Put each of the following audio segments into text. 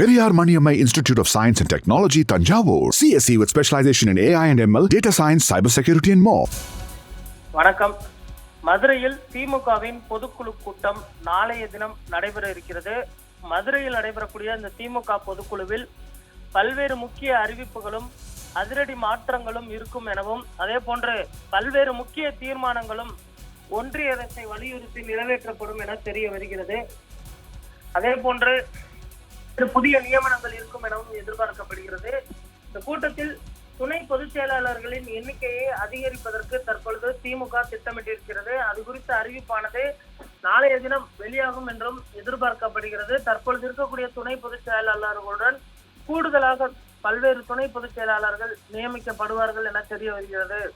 Periyar Maniammai institute of science and technology Thanjavur CSC with specialisation in AI and ML data science cyber security and மோ வணக்கம். மதுரையில் திமுகவின் பொதுக்குழு கூட்டம் நாளைய தினம் நடைபெற இருக்கிறது. மதுரையில் நடைபெறக்கூடிய இந்த திமுக பொதுக்குழுவில் பல்வேறு முக்கிய அறிவிப்புகளும் அதிரடி மாற்றங்களும் இருக்கும் எனவும் அதே போன்று பல்வேறு முக்கிய தீர்மானங்களும் ஒன்றிய அரசை வலியுறுத்தி நிறைவேற்றப்படும் என தெரிய வருகிறது. அதே போன்று புதிய நியமனங்கள் இருக்கும் எனவும் எதிர்பார்க்கப்படுகிறது. இந்த கூட்டத்தில் துணை பொதுச் செயலாளர்களின் எண்ணிக்கையை அதிகரிப்பதற்கு தற்பொழுது திமுக திட்டமிட்டிருக்கிறது. அது குறித்த அறிவிப்பானது நாளைய தினம் வெளியாகும் என்றும் எதிர்பார்க்கப்படுகிறது. தற்பொழுது இருக்கக்கூடிய துணை பொதுச் செயலாளர்களுடன் கூடுதலாக பல்வேறு துணை பொதுச் செயலாளர்கள் நியமிக்கப்படுவார்கள் என தெரிய வருகிறது.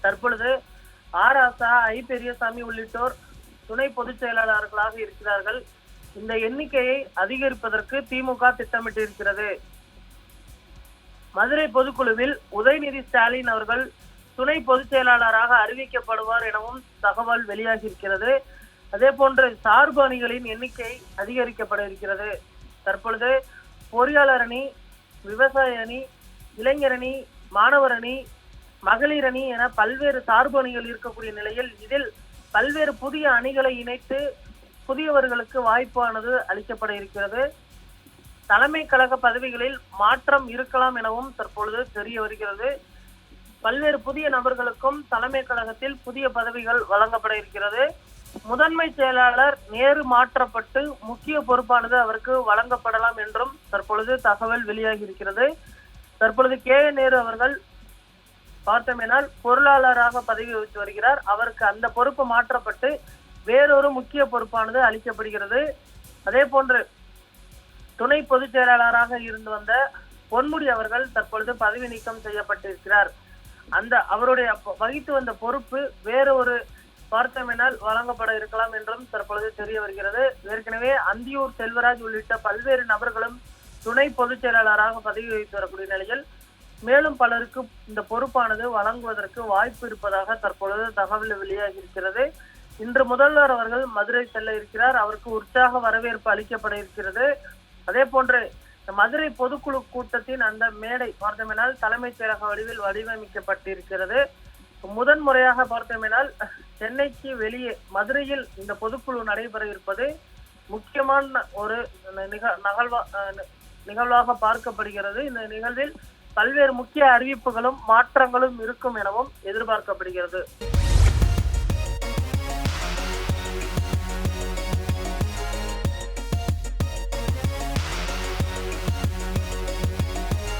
தற்பொழுது ஆர் ஆசா ஐ பெரியசாமி உள்ளிட்டோர் துணை பொதுச் செயலாளர்களாக இருக்கிறார்கள். இந்த எண்ணிக்கையை அதிகரிப்பதற்கு திமுக திட்டமிட்டிருக்கிறது. மதுரை பொதுக்குழுவில் உதயநிதி ஸ்டாலின் அவர்கள் துணை பொதுச் செயலாளராக அறிவிக்கப்படுவார் எனவும் தகவல் வெளியாகியிருக்கிறது. அதே போன்று சார்பு அணிகளின் எண்ணிக்கை அதிகரிக்கப்பட இருக்கிறது. தற்பொழுது பொறியாளர் அணி விவசாய அணி இளைஞர் அணி மாணவர் அணி மகளிர் அணி என பல்வேறு சார்பு அணிகள் இருக்கக்கூடிய நிலையில் இதில் பல்வேறு புதிய அணிகளை இணைத்து புதியவர்களுக்கு வாய்ப்பானது அளிக்கப்பட இருக்கிறது. தலைமை கழக பதவிகளில் மாற்றம் இருக்கலாம் எனவும் தற்பொழுது தெரிய வருகிறது. பல்வேறு புதிய நபர்களுக்கும் தலைமை கழகத்தில் புதிய பதவிகள் வழங்கப்பட இருக்கிறது. முதன்மை செயலாளர் நேரு மாற்றப்பட்டு முக்கிய பொறுப்பானது அவருக்கு வழங்கப்படலாம் என்றும் தற்பொழுது தகவல் வெளியாகி இருக்கிறது. தற்பொழுது கே. நேரு அவர்கள் பார்த்தோமேனால் பொருளாளராக பதவி வகித்து வருகிறார். அவருக்கு அந்த பொறுப்பு மாற்றப்பட்டு வேறொரு முக்கிய பொறுப்பானது அளிக்கப்படுகிறது. அதே போன்று துணை பொதுச் செயலாளராக இருந்து வந்த பொன்முடி அவர்கள் தற்பொழுது பதவி நீக்கம் செய்யப்பட்டிருக்கிறார். அந்த அவருடைய வகித்து வந்த பொறுப்பு வேற ஒரு வழங்கப்பட இருக்கலாம் என்றும் தற்பொழுது தெரிய வருகிறது. ஏற்கனவே அந்தியூர் செல்வராஜ் உள்ளிட்ட பல்வேறு நபர்களும் துணை பொதுச் செயலாளராக பதவி வகித்து வரக்கூடிய நிலையில் மேலும் பலருக்கு இந்த பொறுப்பானது வழங்குவதற்கு வாய்ப்பு இருப்பதாக தற்பொழுது தகவல் வெளியாகி இருக்கிறது. இன்று முதல்வர் அவர்கள் மதுரை செல்ல இருக்கிறார். அவருக்கு உற்சாக வரவேற்பு அளிக்கப்பட இருக்கிறது. அதே போன்று மதுரை பொதுக்குழு கூட்டத்தின் அந்த மேடை பார்த்தோமெனால் தலைமைச் செயலக வடிவில் வடிவமைக்கப்பட்டிருக்கிறது. முதன் முறையாக பார்த்தோமெனால் சென்னைக்கு வெளியே மதுரையில் இந்த பொதுக்குழு நடைபெற இருப்பது முக்கியமான ஒரு நிக- நகழ்வா நிகழ்வாக பார்க்கப்படுகிறது. இந்த நிகழ்வில் பல்வேறு முக்கிய அறிவிப்புகளும் மாற்றங்களும் இருக்கும் எனவும் எதிர்பார்க்கப்படுகிறது.